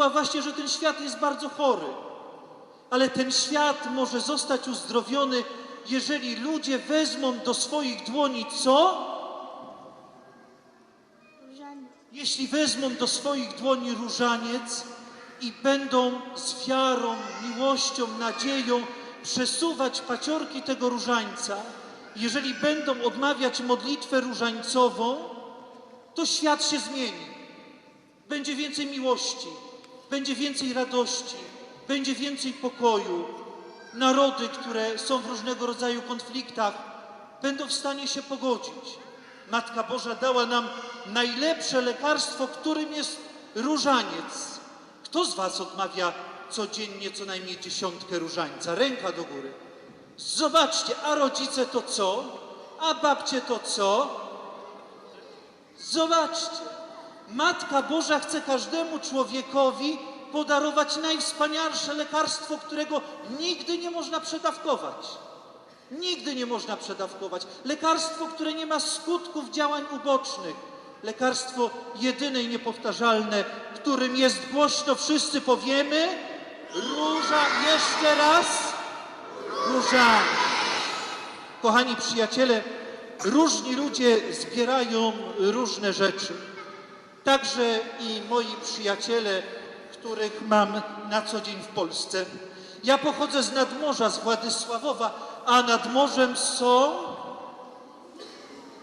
mówiła właśnie, że ten świat jest bardzo chory. Ale ten świat może zostać uzdrowiony, jeżeli ludzie wezmą do swoich dłoni co? Jeśli wezmą do swoich dłoni różaniec i będą z wiarą, miłością, nadzieją przesuwać paciorki tego różańca, jeżeli będą odmawiać modlitwę różańcową, to świat się zmieni. Będzie więcej miłości, będzie więcej radości, będzie więcej pokoju. Narody, które są w różnego rodzaju konfliktach, będą w stanie się pogodzić. Matka Boża dała nam najlepsze lekarstwo, którym jest różaniec. Kto z Was odmawia codziennie co najmniej dziesiątkę różańca? Ręka do góry. Zobaczcie, a rodzice to co? A babcie to co? Zobaczcie, Matka Boża chce każdemu człowiekowi podarować najwspanialsze lekarstwo, którego nigdy nie można przedawkować. Nigdy nie można przedawkować. Lekarstwo, które nie ma skutków działań ubocznych. Lekarstwo jedyne i niepowtarzalne, którym jest głośno wszyscy powiemy. Róża, jeszcze raz. Róża. Kochani przyjaciele, różni ludzie zbierają różne rzeczy. Także i moi przyjaciele, których mam na co dzień w Polsce. Ja pochodzę z nadmorza, z Władysławowa, a nad morzem są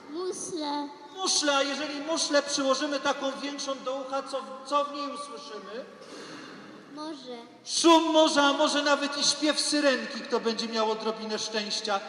Musle. muszle, a jeżeli muszle przyłożymy taką większą do ucha, co, co w niej usłyszymy? Morze. Szum morza, a może nawet i śpiew syrenki, kto będzie miał odrobinę szczęścia.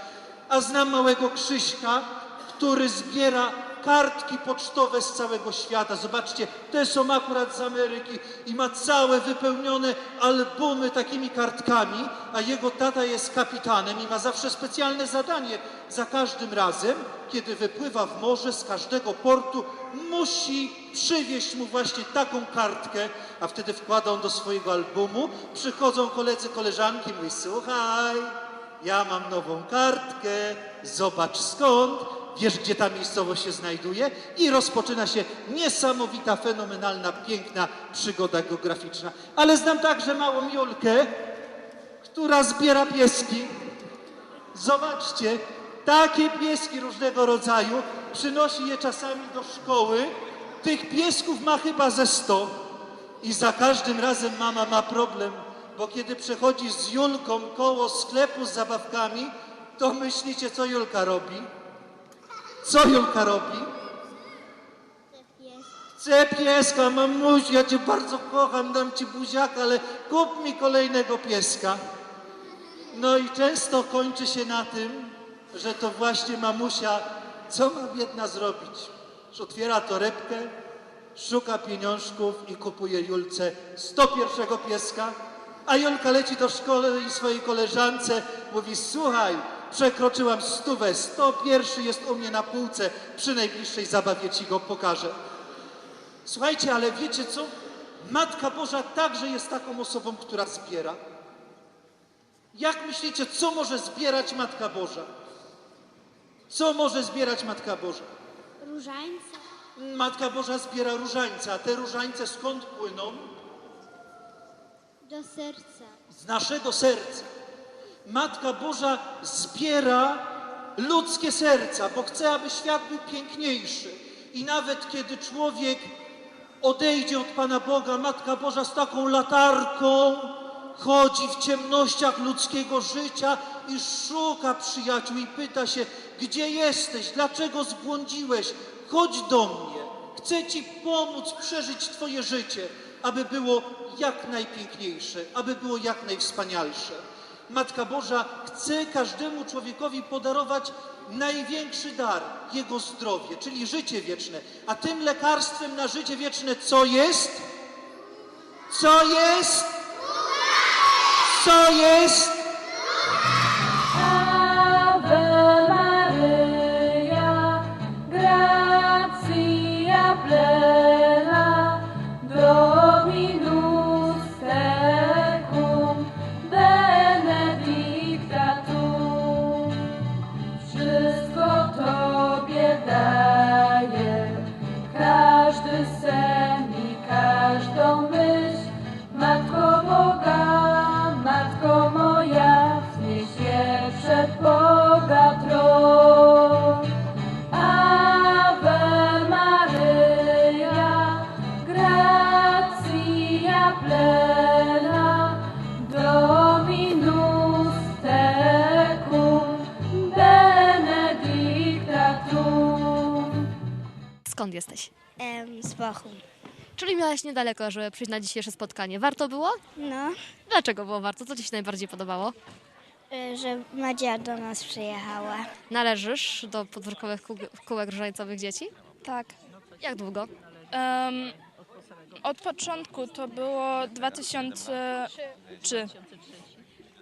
A znam małego Krzyśka, który zbiera kartki pocztowe z całego świata. Zobaczcie, te są akurat z Ameryki i ma całe wypełnione albumy takimi kartkami, a jego tata jest kapitanem i ma zawsze specjalne zadanie. Za każdym razem, kiedy wypływa w morze z każdego portu, musi przywieźć mu właśnie taką kartkę, a wtedy wkłada on do swojego albumu. Przychodzą koledzy, koleżanki, mówi, słuchaj, ja mam nową kartkę, zobacz skąd, wiesz gdzie ta miejscowość się znajduje i rozpoczyna się niesamowita, fenomenalna, piękna przygoda geograficzna. Ale znam także małą Julkę, która zbiera pieski. Zobaczcie, takie pieski różnego rodzaju, przynosi je czasami do szkoły. Tych piesków ma chyba ze sto. I za każdym razem mama ma problem, bo kiedy przechodzi z Julką koło sklepu z zabawkami, to myślicie, co Julka robi? Co Julka robi? Chcę pieska, mamuś, ja cię bardzo kocham, dam ci buziaka, ale kup mi kolejnego pieska. No i często kończy się na tym, że to właśnie mamusia, co ma biedna zrobić? Że otwiera torebkę, szuka pieniążków i kupuje Julce 101 pieska, a Julka leci do szkoły i swojej koleżance mówi, słuchaj, przekroczyłam stówę, 101 jest u mnie na półce, przy najbliższej zabawie ci go pokażę. Słuchajcie, ale wiecie co? Matka Boża także jest taką osobą, która zbiera. Jak myślicie, co może zbierać Matka Boża? Co może zbierać Matka Boża? Różańce. Matka Boża zbiera różańce, a te różańce skąd płyną? Do serca. Z naszego serca. Matka Boża zbiera ludzkie serca, bo chce, aby świat był piękniejszy. I nawet kiedy człowiek odejdzie od Pana Boga, Matka Boża z taką latarką chodzi w ciemnościach ludzkiego życia i szuka przyjaciół i pyta się, gdzie jesteś, dlaczego zbłądziłeś, chodź do mnie, chcę Ci pomóc przeżyć Twoje życie, aby było jak najpiękniejsze, aby było jak najwspanialsze. Matka Boża chce każdemu człowiekowi podarować największy dar, jego zdrowie, czyli życie wieczne. A tym lekarstwem na życie wieczne co jest? Co jest? Co jest? Jesteś? Em, z Bochum. Czyli miałaś niedaleko, żeby przyjść na dzisiejsze spotkanie. Warto było? No, Dlaczego było warto? Co Ci się najbardziej podobało? y, że Madzia do nas przyjechała. Należysz do podwórkowych kół- kółek różańcowych dzieci? Tak. Jak długo? Em, od początku to było 2003.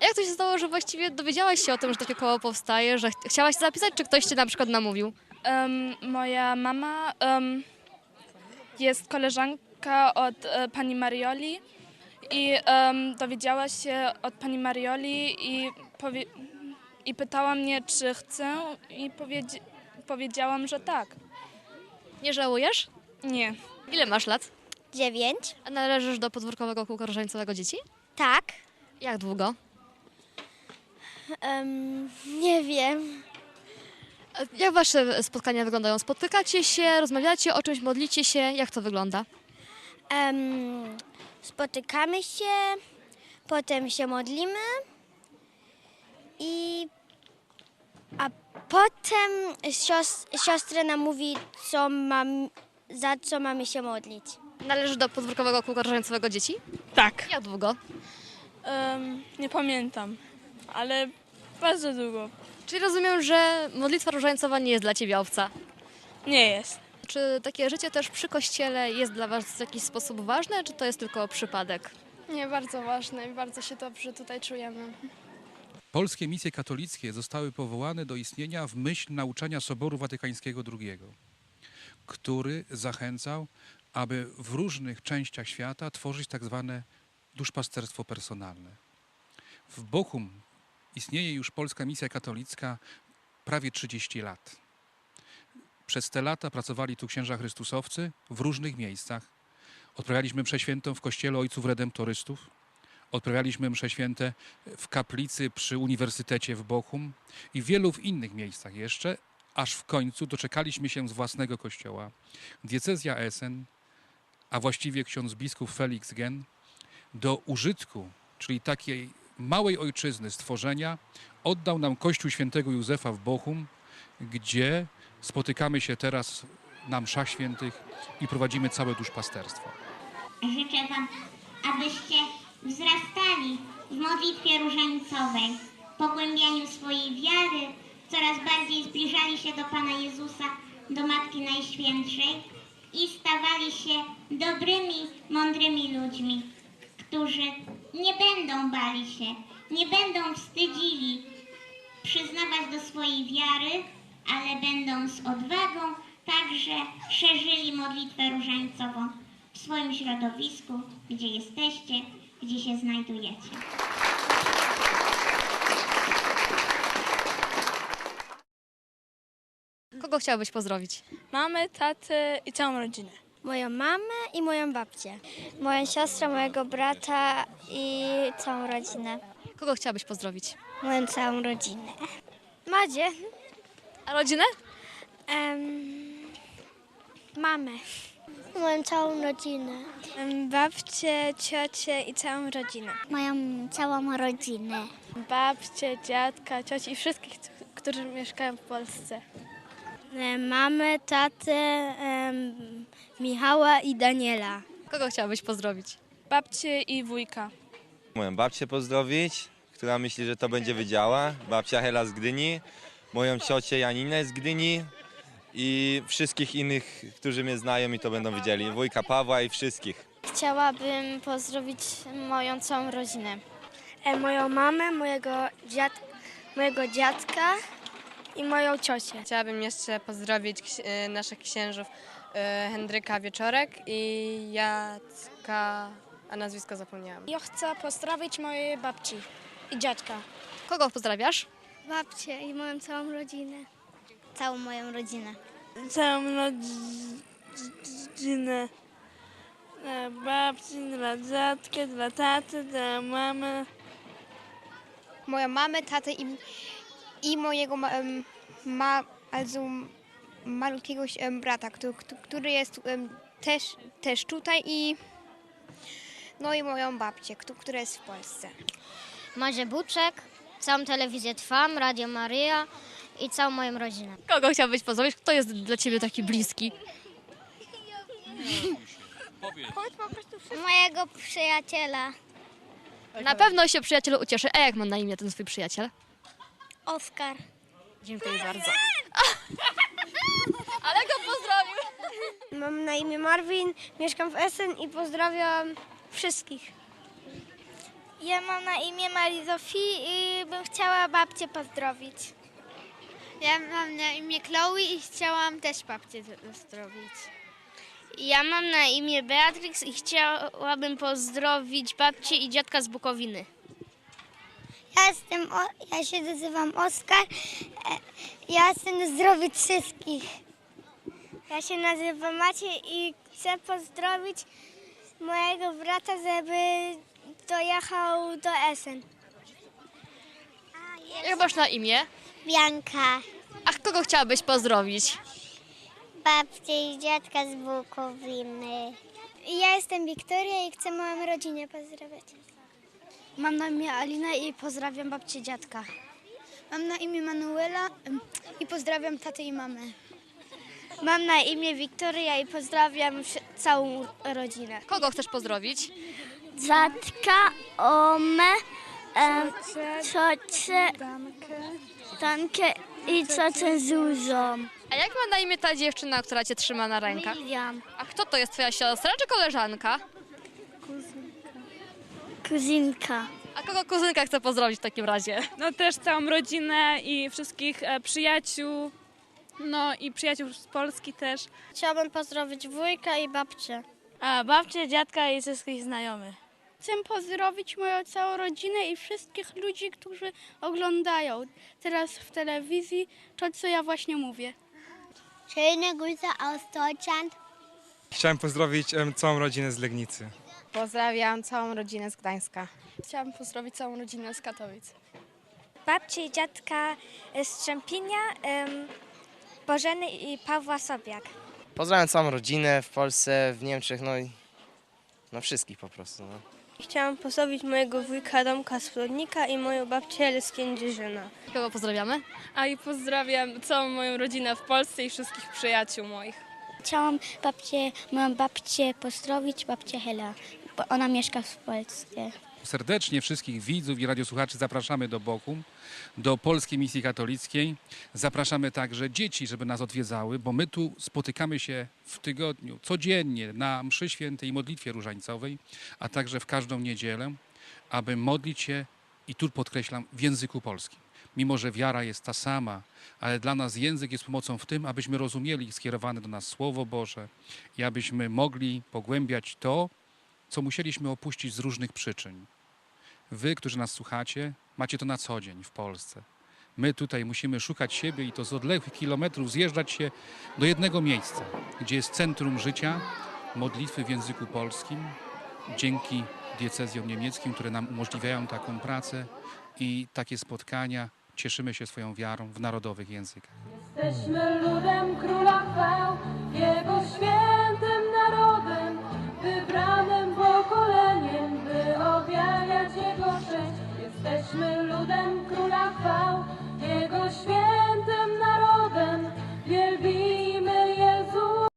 A Jak to się stało, że właściwie dowiedziałaś się o tym, że takie koło powstaje, że ch- chciałaś się zapisać, czy ktoś Cię na przykład namówił? Em, moja mama em, jest koleżanka od e, pani Marioli i em, dowiedziała się od pani Marioli i, powie, i pytała mnie, czy chcę i powiedzi, powiedziałam, że tak. Nie żałujesz? Nie. Ile masz lat? Dziewięć. A należysz do podwórkowego kółka różańcowego dzieci? Tak. Jak długo? Em, nie wiem. Jak Wasze spotkania wyglądają? Spotykacie się, rozmawiacie o czymś, modlicie się? Jak to wygląda? Em, spotykamy się, potem się modlimy i a potem sios, siostra nam mówi, co mam, za co mamy się modlić. Należysz do podwórkowego kółka różańcowego dzieci? Tak. Jak długo? Em, nie pamiętam, ale bardzo długo. Czyli rozumiem, że modlitwa różańcowa nie jest dla Ciebie obca. Nie jest. Czy takie życie też przy kościele jest dla Was w jakiś sposób ważne, czy to jest tylko przypadek? Nie, bardzo ważne i bardzo się dobrze tutaj czujemy. Polskie misje katolickie zostały powołane do istnienia w myśl nauczania Soboru Watykańskiego II, który zachęcał, aby w różnych częściach świata tworzyć tak zwane duszpasterstwo personalne. W Bochum istnieje już polska misja katolicka prawie 30 lat. Przez te lata pracowali tu księża chrystusowcy w różnych miejscach. Odprawialiśmy mszę świętą w kościele ojców redemptorystów, odprawialiśmy msze święte w kaplicy przy Uniwersytecie w Bochum i wielu w innych miejscach jeszcze, aż w końcu doczekaliśmy się z własnego kościoła. Diecezja Essen, a właściwie ksiądz biskup Felix Gen, do użytku, czyli takiej małej ojczyzny stworzenia, oddał nam Kościół Świętego Józefa w Bochum, gdzie spotykamy się teraz na mszach świętych i prowadzimy całe duszpasterstwo. Życzę Wam, abyście wzrastali w modlitwie różańcowej, pogłębianiu swojej wiary, coraz bardziej zbliżali się do Pana Jezusa, do Matki Najświętszej i stawali się dobrymi, mądrymi ludźmi, którzy nie będą bali się, nie będą wstydzili przyznawać do swojej wiary, ale będą z odwagą także szerzyli modlitwę różańcową w swoim środowisku, gdzie jesteście, gdzie się znajdujecie. Kogo chciałabyś pozdrowić? Mamy, tatę i całą rodzinę. Moją mamę i moją babcię. Moją siostrę, mojego brata i całą rodzinę. Kogo chciałabyś pozdrowić? Moją całą rodzinę. Madzie. A rodzinę? mamę. Moją całą rodzinę. Babcie, ciocie i całą rodzinę. Moją całą rodzinę. Babcie, dziadka, cioci i wszystkich, którzy mieszkają w Polsce. Mamę, tatę, Michała i Daniela. Kogo chciałabyś pozdrowić? Babcie i wujka. Moją babcię pozdrowić, która myśli, że to będzie wydziała. Babcia Hela z Gdyni, moją ciocię Janinę z Gdyni i wszystkich innych, którzy mnie znają i to będą widzieli. Wujka Pawła i wszystkich. Chciałabym pozdrowić moją całą rodzinę. E, moją mamę, mojego, dziad, mojego dziadka i moją ciocię. Chciałabym jeszcze pozdrowić ksi- e, naszych księżów Henryka Wieczorek i Jacka, a nazwisko zapomniałam. Ja chcę pozdrowić mojej babci i dziadka. Kogo pozdrawiasz? Babcię i moją całą rodzinę. Całą moją rodzinę. Całą rodzinę. Dla babci, dla dziadka, dla taty, dla mamy. Moją mamę, tatę i, i mojego ma, ma, also malutkiego brata, który, który jest też, też tutaj i no i moją babcię, któ- która jest w Polsce. Mazie Buczek, całą telewizję Trwam, Radio Maryja i całą moją rodzinę. Kogo chciałabyś pozdrowić? Kto jest dla Ciebie taki bliski? Powiedz. Mojego przyjaciela. Na pewno się przyjacielu ucieszy. A jak ma na imię ten swój przyjaciel? Oskar. Dziękuję bardzo. Mam na imię Marvin, mieszkam w Essen i pozdrawiam wszystkich. Ja mam na imię Marii Zofii i bym chciała babcię pozdrowić. Ja mam na imię Chloe i chciałam też babcię pozdrowić. Ja mam na imię Beatrix i chciałabym pozdrowić babcię i dziadka z Bukowiny. Ja jestem, ja się nazywam Oskar. E, Ja chcę zdrowić wszystkich. Ja się nazywam Maciej i chcę pozdrowić mojego brata, żeby dojechał do Essen. Jak masz na imię? Bianka, A kogo chciałabyś pozdrowić? babcię i dziadka z Bukowiny. Ja jestem Wiktoria i chcę moją rodzinę pozdrowić. Mam na imię Alina i pozdrawiam babcię dziadka. Mam na imię Manuela i pozdrawiam tatę i mamę. Mam na imię Wiktoria i pozdrawiam całą rodzinę. Kogo chcesz pozdrowić? Dziadka, omę, ciocię, Dankę i ciocię Zuzą. A jak ma na imię ta dziewczyna, która cię trzyma na rękach? Miriam, A kto to jest twoja siostra czy koleżanka? kuzynka. A kogo kuzynka chce pozdrowić w takim razie? No też całą rodzinę i wszystkich e, przyjaciół, no i przyjaciół z Polski też. Chciałabym pozdrowić wujka i babcię. A babcię, dziadka i wszystkich znajomych. Chcę pozdrowić moją całą rodzinę i wszystkich ludzi, którzy oglądają teraz w telewizji to, co ja właśnie mówię. Schöne Grüße aus Deutschland. Chciałem pozdrowić em, całą rodzinę z Legnicy. Pozdrawiam całą rodzinę z Gdańska. Chciałam pozdrowić całą rodzinę z Katowic. Babci i dziadka z Czempinia, Bożeny i Pawła Sobiak. Pozdrawiam całą rodzinę w Polsce, w Niemczech, no i no wszystkich po prostu. No. Chciałam pozdrowić mojego wujka Domka z Plodnika i moją babcię z Kędzierzyna. Kogo pozdrawiamy? A i pozdrawiam całą moją rodzinę w Polsce i wszystkich przyjaciół moich. Chciałam babcię, moją babcię pozdrowić, babcię Hela, bo ona mieszka w Polsce. Serdecznie wszystkich widzów i radiosłuchaczy zapraszamy do Bochum, do Polskiej Misji Katolickiej. Zapraszamy także dzieci, żeby nas odwiedzały, bo my tu spotykamy się w tygodniu codziennie na mszy świętej i modlitwie różańcowej, a także w każdą niedzielę, aby modlić się i tu podkreślam w języku polskim. Mimo, że wiara jest ta sama, ale dla nas język jest pomocą w tym, abyśmy rozumieli skierowane do nas Słowo Boże i abyśmy mogli pogłębiać to, co musieliśmy opuścić z różnych przyczyn. Wy, którzy nas słuchacie, macie to na co dzień w Polsce. My tutaj musimy szukać siebie i to z odległych kilometrów zjeżdżać się do jednego miejsca, gdzie jest centrum życia, modlitwy w języku polskim, dzięki diecezjom niemieckim, które nam umożliwiają taką pracę i takie spotkania. Cieszymy się swoją wiarą w narodowych językach. Jesteśmy ludem króla chwał, jego świętym melodem